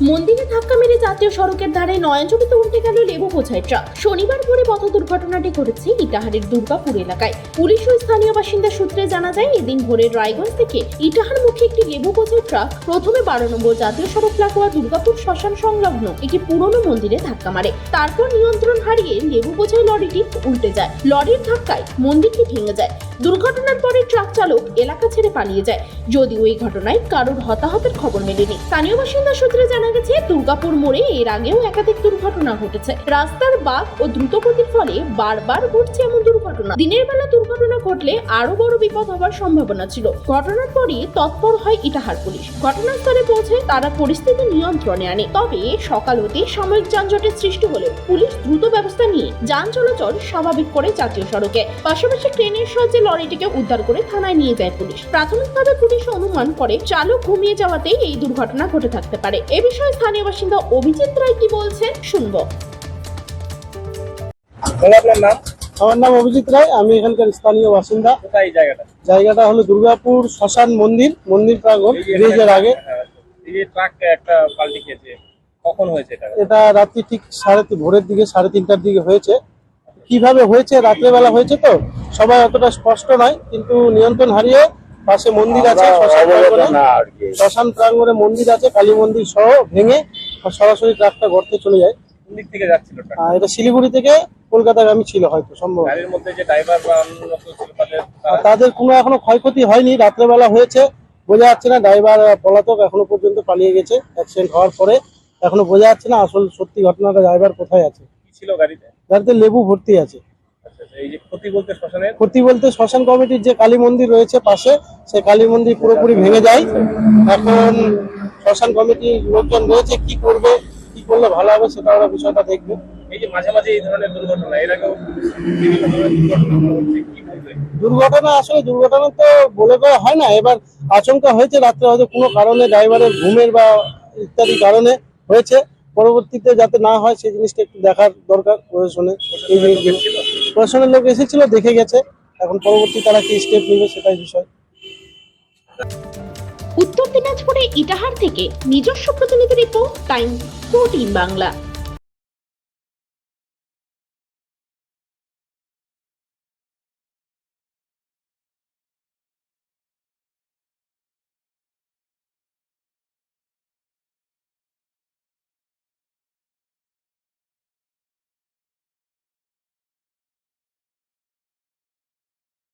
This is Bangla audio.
মন্দিরে ধাক্কা মেরে জাতীয় সড়কের ধারে নয়নজমিতে উল্টে গেল লেবু বোঝাই ট্রাক। শনিবার ভোরে পথ দুর্ঘটনাটি ঘটেছে ইটাহারের দুর্গাপুর এলাকায়। পুলিশ ও স্থানীয় বাসিন্দা সূত্রে জানা যায়, এদিন ভোরে রায়গঞ্জ থেকে ইটাহার মুখে একটি লেবু বোঝাই ট্রাক প্রথমে বারো নম্বর জাতীয় সড়ক লাগোয়া দুর্গাপুর শ্মশান সংলগ্ন একটি পুরনো মন্দিরে ধাক্কা মারে। তারপর নিয়ন্ত্রণ হারিয়ে লেবু বোঝাই লরিটি উল্টে যায়। লরির ধাক্কায় মন্দিরটি ভেঙে যায়। দুর্ঘটনার পরে ট্রাক চালক এলাকা ছেড়ে পালিয়ে যায়। যদিও এই ঘটনায় কারোর হতাহতের খবর মেলেনি। স্থানীয় বাসিন্দা সূত্রে জানা গেছে, দুর্গাপুর মোড়ে এর আগেও একাধিক দুর্ঘটনা ঘটেছে। রাস্তার বাঘ ও দ্রুতগতির ফলে বারবার ঘটছে এমন দুর্ঘটনা। দিনের বেলা দুর্ঘটনা ঘটলে আরও বড় বিপদ হওয়ার সম্ভাবনা ছিল। ঘটনার পরই তৎপর হয় ইটাহার পুলিশ। ঘটনাস্থলে পৌঁছে তারা পরিস্থিতি নিয়ন্ত্রণে আনে। তবে সকাল হতে সাময়িক যানজটের সৃষ্টি হলেও পুলিশ দ্রুত ব্যবস্থা নিয়ে যান চলাচল স্বাভাবিক করে জাতীয় সড়কে। পাশাপাশি ট্রেনের সাহায্যে লরিটিকে উদ্ধার করে থানায় নিয়ে যায় পুলিশ। প্রাথমিকভাবে পুলিশ অনুমান করে চালক ঘুমিয়ে যাওয়াতেই এই দুর্ঘটনা ঘটে থাকতে পারে। এ বিষয়ে স্থানীয় বাসিন্দা অভিজিৎ রায় কি বলছেন শুনব। আপনার নাম? আমার নাম অভিজিৎ রায় আমি এখানকার স্থানীয় বাসিন্দা। কোথায় জায়গাটা? জায়গাটা হলো দুর্গাপুর শ্মশান মন্দির মন্দির প্রাঙ্গণ ব্রিজের আগে। হ্যাঁ, এই যে ট্রাক একটা পাল্টে গিয়েছে কখন হয়েছে এটা? এটা রাত্রি ঠিক সাড়ে ভোরের দিকে সাড়ে তিনটার দিকে হয়েছে। কীভাবে হয়েছে রাত্রেবেলা হয়েছে তো সবাই অতটা স্পষ্ট নয় কিন্তু নিয়ন্ত্রণ হারিয়ে পাশে মন্দির আছে শ্মশান প্রাঙ্গণে। মন্দির আছে কালী মন্দির সহ ভেঙে সরাসরি ট্রাকটা গর্তে চলে যায়। থেকে যাচ্ছিল এটা শিলিগুড়ি থেকে কলকাতাগামী ছিল হয়তো সম্ভব তাদের কোনো এখনও ক্ষয়ক্ষতি হয়নি রাত্রেবেলা হয়েছে বোঝা যাচ্ছে না ড্রাইভার পলাতক এখনও পর্যন্ত পালিয়ে গেছে অ্যাক্সিডেন্ট হওয়ার পরে এখনও বোঝা যাচ্ছে না আসল সত্যি ঘটনাটা ড্রাইভার কোথায় আছে। ছিল গাড়িতে? গাড়িতে লেবু ভর্তি আছে। আচ্ছা আচ্ছা, ক্ষতি বলতে শ্মশান কমিটির যে কালী মন্দির রয়েছে পাশে সেই কালী মন্দির পুরোপুরি ভেঙে যায়। এখন শ্মশান কমিটির লোকজন রয়েছে কি করবে কি করলে ভালো হবে সেটা ওরা বিষয়টা দেখবে। এই যে মাঝে মাঝে এই ধরনের দুর্ঘটনা এর আগেও আসলে দুর্ঘটনা তো বলে করা হয় না। এবার আচমকা হয়েছে রাত্রে হয়তো কোনো কারণে ড্রাইভারের ঘুমের বা ইত্যাদি কারণে হয়েছে। পরবর্তীতে যাতে না হয় সেই জিনিসটা একটু দেখার দরকার প্রশাসনে। এই জিনিসগুলো প্রশাসনের লোক এসেছিল, দেখে গেছে। এখন পরবর্তী তারা কি স্টেপ নেবে সেটাই বিষয়। উত্তর দিনাজপুরে ইটাহার থেকে নিজস্ব প্রতিনিধি রিপোর্ট টাইম ফোরটিন বাংলা